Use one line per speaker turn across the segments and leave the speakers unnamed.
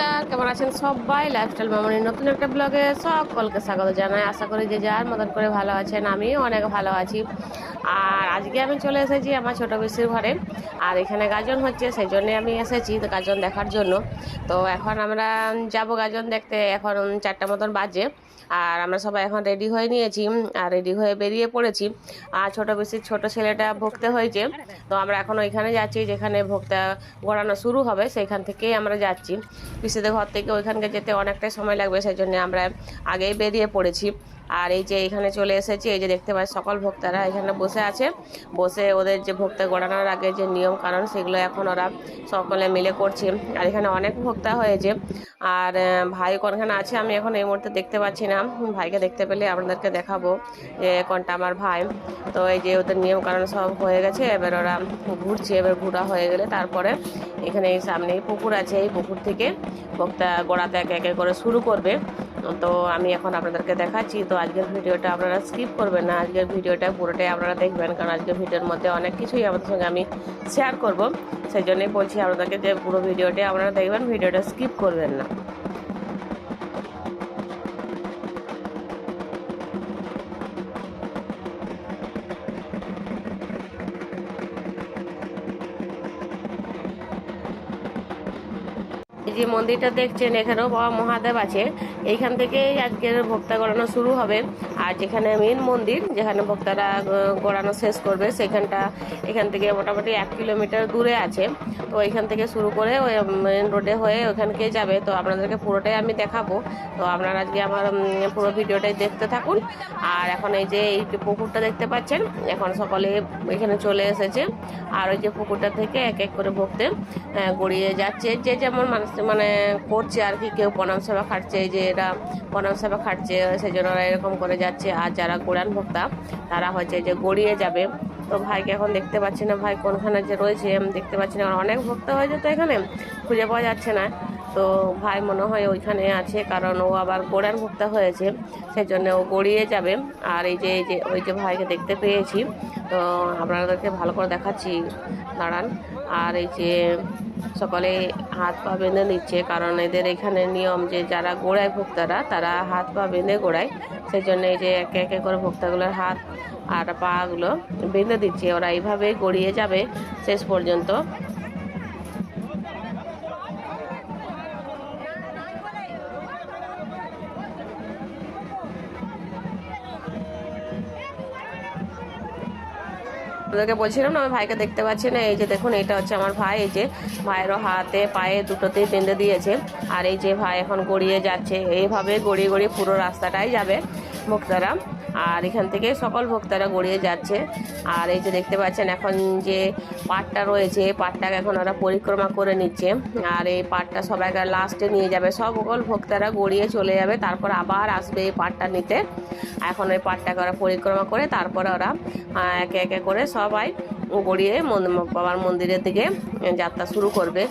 নমস্কার, কেমন আছেন সবাই? লাইফস্টাইল মেমোরির নতুন একটা ব্লগে সকলকে স্বাগত জানাই। আশা করি যে যার মতন করে ভালো আছেন, আমিও অনেক ভালো আছি। আর আজকে আমি চলে এসেছি আমার ছোটো পিসির ঘরে, আর এখানে গাজন হচ্ছে সেই জন্যে আমি এসেছি তো গাজন দেখার জন্য। তো এখন আমরা যাব গাজন দেখতে, এখন চারটা মতন বাজে, আর আমরা সবাই এখন রেডি হয়ে নিয়েছি, আর রেডি হয়ে বেরিয়ে পড়েছি। আর ছোটো পিসির ছোটো ছেলেটা ভুগতে হয়েছে, তো আমরা এখন ওইখানে যাচ্ছি, যেখানে ভোক্তা গড়ানো শুরু হবে সেইখান থেকেই আমরা যাচ্ছি। পিসিদের ঘর থেকে ওইখানকে যেতে অনেকটাই সময় লাগবে সেই জন্য আমরা আগেই বেরিয়ে পড়েছি। আর এই যে এখানে চলে এসেছি, এই যে দেখতে পাচ্ছি সকল ভক্তারা এখানে বসে আছে। বসে ওদের যে ভক্তা গড়ানোর আগে যে নিয়ম কারণ সেগুলো এখন ওরা সকলে মিলে করছে। আর এখানে অনেক ভক্তা হয়েছে। আর ভাই কোনখানে আছে আমি এখন এই মুহূর্তে দেখতে পাচ্ছি না। ভাইকে দেখতে পেলে আপনাদেরকে দেখাবো যে কোনটা আমার ভাই। তো এই যে ওদের নিয়ম কারণ সব হয়ে গেছে, এবার ওরা ঘুরছে, এবার ঘোরা হয়ে গেলে তারপরে এখানে সামনে পুকুর আছে, এই পুকুর থেকে ভক্তা গোড়াতে একে একে করে শুরু করবে। তো আমি এখন আপনাদেরকে দেখাচ্ছি। তো আজকের ভিডিওটা আপনারা স্কিপ করবেন না। আজকের ভিডিওটা পুরোটাই আপনারা দেখবেন, কারণ আজকের ভিডিওর মধ্যে অনেক কিছুই আমাদের সঙ্গে আমি শেয়ার করব। সেই জন্যই বলছি আপনাদেরকে যে পুরো ভিডিওটা আপনারা দেখবেন, ভিডিওটা স্কিপ করবেন না। এই যে মন্দিরটা দেখছেন এখানেও বাবা মহাদেব আছে। এইখান থেকেই আজকের ভক্তা গড়ানো শুরু হবে। আর যেখানে মেন মন্দির, যেখানে ভক্তারা গড়ানো শেষ করবে, সেখানটা, এখান থেকে মোটামুটি এক কিলোমিটার দূরে আছে। তো এখান থেকে শুরু করে ওই মেন রোডে হয়ে ওখানকে যাবে। তো আপনাদেরকে পুরোটাই আমি দেখাবো। তো আপনারা আজকে আমার পুরো ভিডিওটাই দেখতে থাকুন। আর এখন এই যে এই পুকুরটা দেখতে পাচ্ছেন, এখন সকলে এখানে চলে এসেছে। আর ওই যে পুকুরটা থেকে এক এক করে ভক্তে গড়িয়ে যাচ্ছে। যে যেমন মানুষ মানে করছে আর কি, কেউ প্রণাম সেবা খাটছে, যে এরা প্রণাম সেবা খাটছে সেই জন্য এরকম করে যাচ্ছে। আর যারা গোড়ান ভক্তা, তারা হচ্ছে যে গড়িয়ে যাবে। তো ভাইকে এখন দেখতে পাচ্ছি না, ভাই কোনখানে যে রয়েছে দেখতে পাচ্ছি না। অনেক ভক্ত হয়েছে তো এখানে, খুঁজে পাওয়া যাচ্ছে না। তো ভাই মনে হয় ওইখানে আছে, কারণ ও আবার গোড়ার ভক্তা হয়েছে সেই জন্য ও গড়িয়ে যাবে। আর এই যে এই যে, ওই যে ভাইকে দেখতে পেয়েছি, তো আপনাদেরকে ভালো করে দেখাচ্ছি। দাঁড়ান। আর এই যে, সকলে হাত পা বেঁধে নিচ্ছে, কারণ এদের এখানে নিয়ম যে যারা গোড়ায় ভক্তারা, তারা হাত পা বেঁধে গোড়ায় সেই জন্য এই যে একে একে করে ভোক্তাগুলোর হাত আর পাগুলো বেঁধে দিচ্ছে। ওরা এইভাবেই গড়িয়ে যাবে শেষ পর্যন্ত। আপনাদেরকে বলছিলাম না, আমি ভাইকে দেখতে পাচ্ছি না। এই যে দেখুন, এটা হচ্ছে আমার ভাই। এই যে ভাইয়েরও হাতে, পায়ে দুটোতেই বেঁধে দিয়েছে। আর এই যে ভাই এখন গড়িয়ে যাচ্ছে। এইভাবে গড়িয়ে গড়িয়ে পুরো রাস্তাটাই যাবে। ভক্তারা। আর এখান থেকে সকল ভোক্তারা গড়িয়ে যাচ্ছে। আর এই যে দেখতে পাচ্ছেন এখন যে পাটটা রয়েছে, পাটটাকে এখন ওরা পরিক্রমা করে নিচ্ছে। আর এই পাটটা সবাইকে লাস্টে নিয়ে যাবে। সকল ভোক্তারা গড়িয়ে চলে যাবে, তারপর আবার আসবে এই পাটটা নিতে। এখন ওই পাটটাকে ওরা পরিক্রমা করে, তারপরে ওরা একে একে করে সবাই গড়িয়ে বাবার মন্দিরের দিকে যাত্রা শুরু করবে।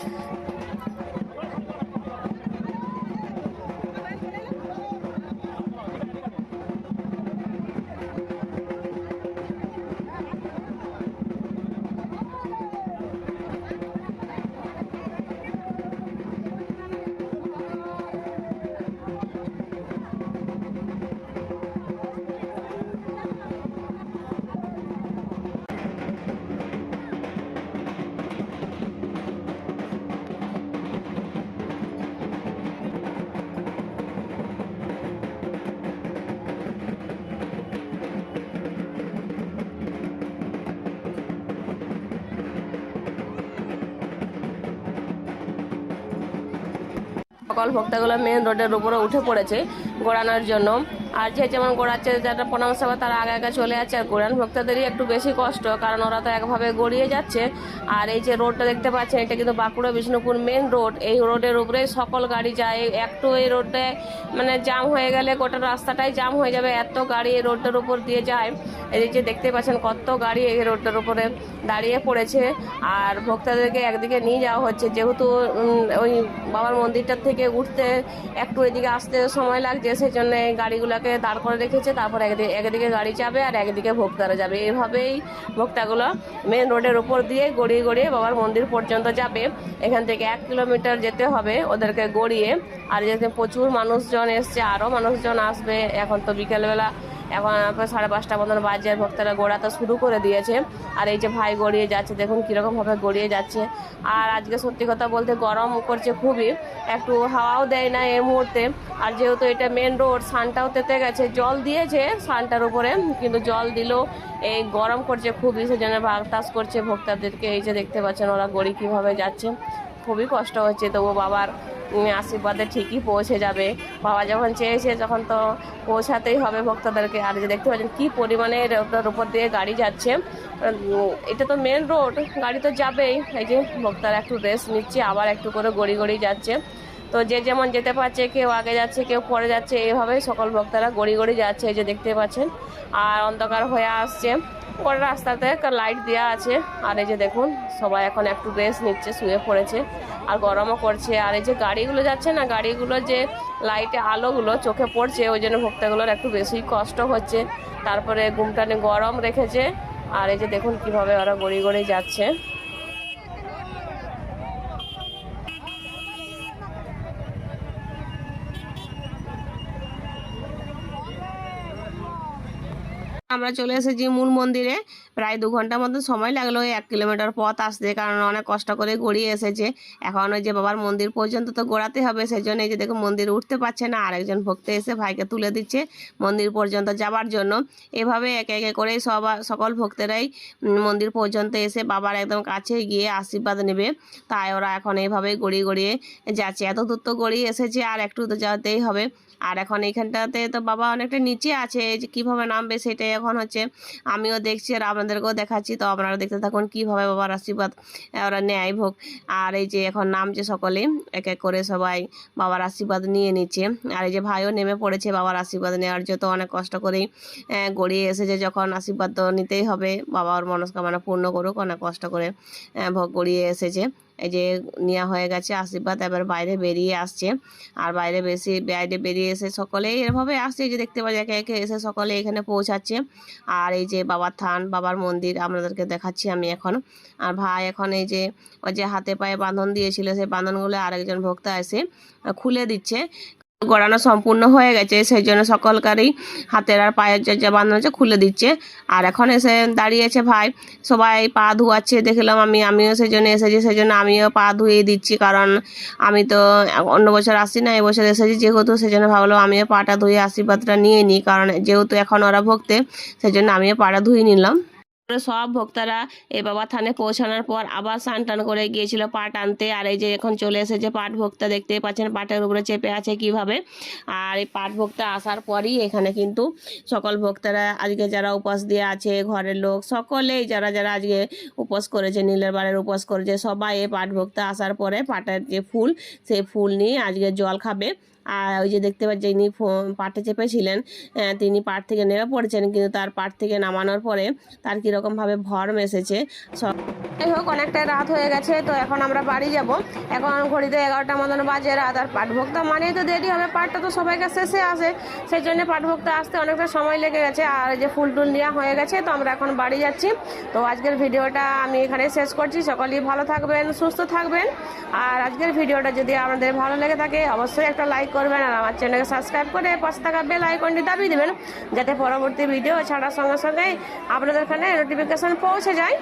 সকল ভক্তগুলো মেন রোডের উপরে উঠে পড়েছে গোড়ানোর জন্য। আর যে যেমন গোড়াচ্ছে, যারা প্রণাম সভা, তারা আগে আগে চলে যাচ্ছে। আর গোড়ান ভক্তদেরই একটু বেশি কষ্ট, কারণ ওরা তো একভাবে গড়িয়ে যাচ্ছে। আর এই যে রোডটা দেখতে পাচ্ছেন, এটা কিন্তু বাঁকুড়া বিষ্ণুপুর মেন রোড এই রোডের উপরেই সকল গাড়ি যায়। একটু এই রোডে মানে জাম হয়ে গেলে গোটা রাস্তাটাই জাম হয়ে যাবে। এত গাড়ি এই রোডটার উপর দিয়ে যায়। এই যে দেখতে পাচ্ছেন কত গাড়ি এই রোডটার উপরে দাঁড়িয়ে পড়েছে। আর ভক্তদেরকে একদিকে নিয়ে যাওয়া হচ্ছে। যেহেতু ওই বাবার মন্দিরটার থেকে উঠতে একটু এদিকে আসতে সময় লাগছে সেই জন্য এই গাড়িগুলো গাড়িগুলোকে দাঁড় করে রেখেছে, তারপর একদিকে একদিকে গাড়ি যাবে আর একদিকে ভোক্তারা যাবে। এইভাবেই ভোক্তাগুলো মেন রোডের উপর দিয়ে গড়িয়ে গড়িয়ে বাবার মন্দির পর্যন্ত যাবে। এখান থেকে এক কিলোমিটার যেতে হবে ওদেরকে গড়িয়ে। আর যেতে প্রচুর মানুষজন এসছে আরও মানুষজন আসবে। এখন তো বিকেলবেলা এখন সাড়ে পাঁচটা মতন বাজে আর ভক্তরা গোড়াতে শুরু করে দিয়েছে। আর এই যে ভাই গড়িয়ে যাচ্ছে, দেখুন কীরকমভাবে গড়িয়ে যাচ্ছে। আর আজকে সত্যি কথা বলতে গরম করছে খুবই। একটু হাওয়াও দেয় না এই মুহূর্তে। আর যেহেতু এটা মেন রোড সানটাও তেতে গেছে। জল দিয়েছে সানটার উপরে, কিন্তু জল দিলেও এই গরম করছে খুবই, সেজন্য বাতাস করছে ভক্তদেরকে। এই যে দেখতে পাচ্ছেন ওরা গড়ি কীভাবে যাচ্ছে। খুবই কষ্ট হচ্ছে তবু বাবার আশীর্বাদে ঠিকই পৌঁছে যাবে। বাবা যখন চেয়েছে তখন তো পৌঁছাতেই হবে ভক্তদেরকে। আর যে দেখতে পাচ্ছেন কী পরিমাণে রোডটার উপর দিয়ে গাড়ি যাচ্ছে। এটা তো মেন রোড গাড়ি তো যাবেই। এই যে ভক্তরা একটু রেস্ট নিচ্ছে, আবার একটু করে গড়ি গড়ি যাচ্ছে। তো যে যেমন যেতে পারছে, কেউ আগে যাচ্ছে, কেউ পরে যাচ্ছে এইভাবেই সকল ভক্তরা গড়ি গড়ি যাচ্ছে এই যে দেখতে পাচ্ছেন। আর অন্ধকার হয়ে আসছে। পরে রাস্তাতে একটা লাইট দেওয়া আছে। আর এই যে দেখুন, সবাই এখন একটু রেস্ট নিচ্ছে, শুয়ে পড়েছে। আর গরমও করছে। আর এই যে গাড়িগুলো যাচ্ছে না, গাড়িগুলো যে লাইটে আলোগুলো চোখে পড়ছে, ওই জন্য ভক্তগুলোর একটু বেশি কষ্ট হচ্ছে। তারপরে ঘুমটানে গরম রেখেছে। আর এই যে দেখুন কীভাবে ওরা গড়ি গড়ি যাচ্ছে। আমরা চলে এসেছি মূল মন্দিরে। প্রায় দু ঘণ্টার মতো সময় লাগল এক কিলোমিটার পথ আসতে, কারণ অনেক কষ্ট করে গড়িয়ে এসেছে। এখন ওই যে বাবার মন্দির পর্যন্ত তো গড়াতে হবে সেই জন্য এই যে দেখো মন্দির উঠতে পারছে না, আরেকজন ভক্ত এসে ভাইকে তুলে দিচ্ছে মন্দির পর্যন্ত যাবার জন্য। এভাবে একে একে করে সব, সকল ভক্তেরাই মন্দির পর্যন্ত এসে বাবার একদম কাছে গিয়ে আশীর্বাদ নেবে। তাই ওরা এখন এইভাবেই গড়িয়ে গড়িয়ে যাচ্ছে। এত দূর তো গড়িয়ে এসেছে, আর একটু তো যেতেই হবে। আর এখন এইখানটাতে তো বাবা অনেকটা নিচে আছে, যে কীভাবে নামবে সেটাই এখন হচ্ছে আমিও দেখছি আর আপনাদেরকেও দেখাচ্ছি। তো আপনারা দেখতে থাকুন কীভাবে বাবার আশীর্বাদ ওরা নেয় ভোগ। আর এই যে এখন নামছে সকলে, এক এক করে সবাই বাবার আশীর্বাদ নিয়ে নিচ্ছে। আর এই যে ভাইও নেমে পড়েছে বাবার আশীর্বাদ নেওয়ার জন্য অনেক কষ্ট করেই গড়িয়ে এসেছে যখন আশীর্বাদ তো নিতেই হবে। বাবার মনস্কামনা পূর্ণ করুক, অনেক কষ্ট করে ভোগ গড়িয়ে এসেছে। এই যে নেওয়া হয়ে গেছে, আশীর্বাদ এবার বাইরে বেরিয়ে আসছে। আর বাইরে বেশি, বাইরে বেরিয়ে এসে সকলেই এরভাবে আসছে যে দেখতে পাচ্ছি, একে একে এসে সকলে এখানে পৌঁছাচ্ছে। আর এই যে বাবার থান, বাবার মন্দির আপনাদেরকে দেখাচ্ছি আমি এখন। আর ভাই এখন এই যে, ওই যে হাতে পায়ে বাঁধন দিয়েছিল, সেই বাঁধনগুলো আরেকজন ভোক্তা এসে খুলে দিচ্ছে। গড়ানো সম্পূর্ণ হয়ে গেছে, সেই জন্য সকলকারই হাতের আর পায়ের যে বাঁধানো আছে খুলে দিচ্ছে। আর এখন এসে দাঁড়িয়েছে ভাই, সবাই পা ধুয়াচ্ছে, দেখলাম আমি, আমিও সেই জন্য এসেছি, সেই জন্য আমিও পা ধুয়ে দিচ্ছি, কারণ আমি তো অন্য বছর আসি না এবছর এসেছি যেহেতু, সেই জন্য ভাবলাম আমিও পাটা ধুয়ে আশীর্বাদটা নিয়ে নিই, কারণ যেহেতু এখন ওরা ভক্তে সেই জন্য আমিও পাটা ধুয়ে নিলাম। সব ভক্তরা এই বাবা থানে পৌঁছানোর পর আবার স্নান টান করে গিয়েছিল পাট আনতে। আর এই যে এখন চলে এসেছে পাট ভক্তা দেখতে পাচ্ছেন পাটের উপরে চেপে আছে কীভাবে। আর এই পাট ভক্তা আসার পরই এখানে কিন্তু সকল ভক্তরা, আজকে যারা উপোস দিয়ে আছে, ঘরের লোক, সকলেই যারা যারা আজকে উপোস করেছে, নীলের বারের উপোস করেছে, সবাই এই পাট ভক্তা আসার পরে পাটের যে ফুল, সেই ফুল নিয়ে আজকে জল খাবে। আর ওই যে দেখতে পাচ্ছি ফো- পাটে চেপেছিলেন তিনি পাট থেকে নেমে পড়েছেন, কিন্তু তার পাট থেকে নামানোর পরে তার কীরকমভাবে ভরম এসেছে। সব যাই হোক অনেকটা রাত হয়ে গেছে, তো এখন আমরা বাড়ি যাব। এখন ঘড়িতে এগারোটা মতন বাজে রাত, আর পাঠভোক্তা মানেই তো দেরি হবে পাটটা তো সবাইকে শেষে আসে। সেই জন্য পাঠভোক্তা আসতে অনেকটা সময় লেগে গেছে, আর যে ফুল টুল নেওয়া হয়ে গেছে, তো আমরা এখন বাড়ি যাচ্ছি। তো আজকের ভিডিওটা আমি এখানে শেষ করছি, সকলেই ভালো থাকবেন, সুস্থ থাকবেন। আর আজকের ভিডিওটা যদি আপনাদের ভালো লেগে থাকে, অবশ্যই একটা লাইক করবেন আর আমার চ্যানেলকে সাবস্ক্রাইব করে পাশে থাকা বেল আইকনটি দাবিয়ে দেবেন, যাতে পরবর্তী ভিডিও ছাড়ার সঙ্গে সঙ্গেই আপনাদের এখানে নোটিফিকেশান পৌঁছে যায়।